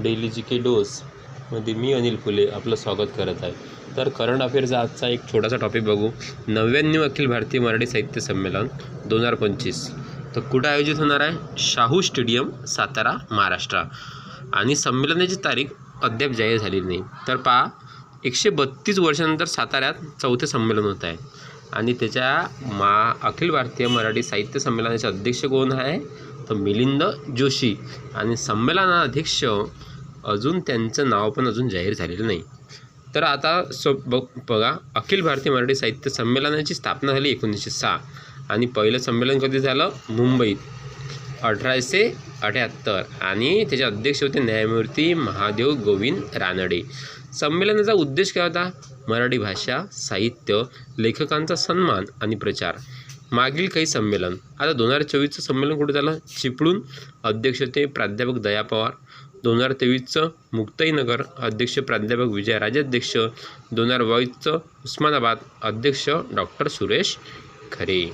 Daily जी के dose मध्ये मी अनिल फुले आपलं स्वागत करत आहे. तर करंट अफेअरचा आजचा एक छोटासा टॉपिक बघू. नव्याण्णव अखिल भारतीय मराठी साहित्य संमेलन दोन हजार पंचवीस. तर कुठं आयोजित होणार आहे? शाहू स्टेडियम सातारा महाराष्ट्र. आणि संमेलनाची तारीख अद्याप जाहीर झालेली नाही. तर पहा एकशे बत्तीस वर्षानंतर साताऱ्यात चौथे संमेलन होत आहे. आणि त्याच्या मा अखिल भारतीय मराठी साहित्य संमेलनाचे अध्यक्ष कोण आहे? तर मिलिंद जोशी. आणि संमेलनाध्यक्ष अजून त्यांचं नाव पण अजून जाहीर झालेलं नाही. तर आता स बघा अखिल भारतीय मराठी साहित्य संमेलनाची स्थापना झाली एकोणीसशे सहा. आणि पहिलं संमेलन कधी झालं? मुंबईत. अठराशे अठ्याहत्तर आणि त्याचे अध्यक्ष होते न्यायमूर्ती महादेव गोविंद रानडे. संमेलनाचा उद्देश काय होता? मराठी भाषा साहित्य लेखकांचा सन्मान आणि प्रचार. मागील काही संमेलन. आता दोन हजार चोवीसचं संमेलन कुठे झालं? चिपळूण. अध्यक्ष होते प्राध्यापक दया पवार. दोन हजार तेवीसचं मुक्ताईनगर. अध्यक्ष प्राध्यापक विजय राजाध्यक्ष. दोन हजार बावीसचं उस्मानाबाद. अध्यक्ष डॉक्टर सुरेश खरे.